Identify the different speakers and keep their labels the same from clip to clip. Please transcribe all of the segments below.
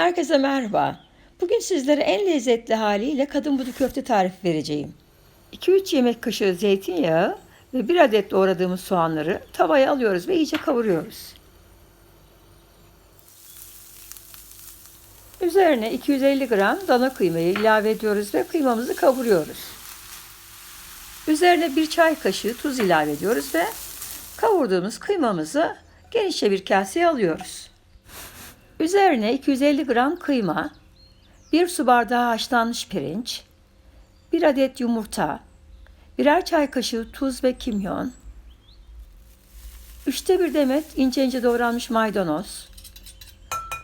Speaker 1: Herkese merhaba. Bugün sizlere en lezzetli haliyle kadın budu köfte tarifi vereceğim. 2-3 yemek kaşığı zeytinyağı ve 1 adet doğradığımız soğanları tavaya alıyoruz ve iyice kavuruyoruz. Üzerine 250 gram dana kıymayı ilave ediyoruz ve kıymamızı kavuruyoruz. Üzerine bir çay kaşığı tuz ilave ediyoruz ve kavurduğumuz kıymamızı genişçe bir kaseye alıyoruz. Üzerine 250 gram kıyma, 1 su bardağı haşlanmış pirinç, 1 adet yumurta, birer çay kaşığı tuz ve kimyon, 3'te bir demet ince ince doğranmış maydanoz,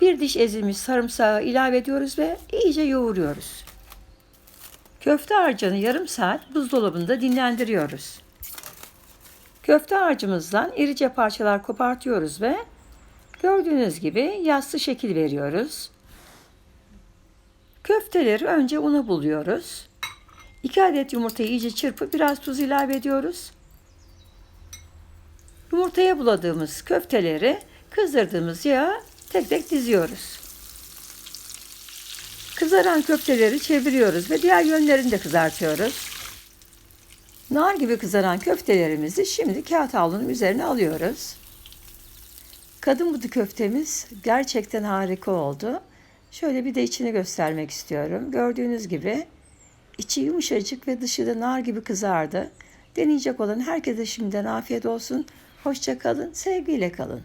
Speaker 1: bir diş ezilmiş sarımsağı ilave ediyoruz ve iyice yoğuruyoruz. Köfte harcını yarım saat buzdolabında dinlendiriyoruz. Köfte harcımızdan irice parçalar kopartıyoruz ve gördüğünüz gibi yassı şekil veriyoruz. Köfteleri önce una buluyoruz. 2 adet yumurtayı iyice çırpıp biraz tuz ilave ediyoruz. Yumurtaya buladığımız köfteleri kızdırdığımız yağa tek tek diziyoruz. Kızaran köfteleri çeviriyoruz ve diğer yönlerini de kızartıyoruz. Nar gibi kızaran köftelerimizi şimdi kağıt havlunun üzerine alıyoruz. Kadın budu köftemiz gerçekten harika oldu. Şöyle bir de içini göstermek istiyorum. Gördüğünüz gibi içi yumuşacık ve dışı da nar gibi kızardı. Deneyecek olan herkese şimdiden afiyet olsun. Hoşça kalın, sevgiyle kalın.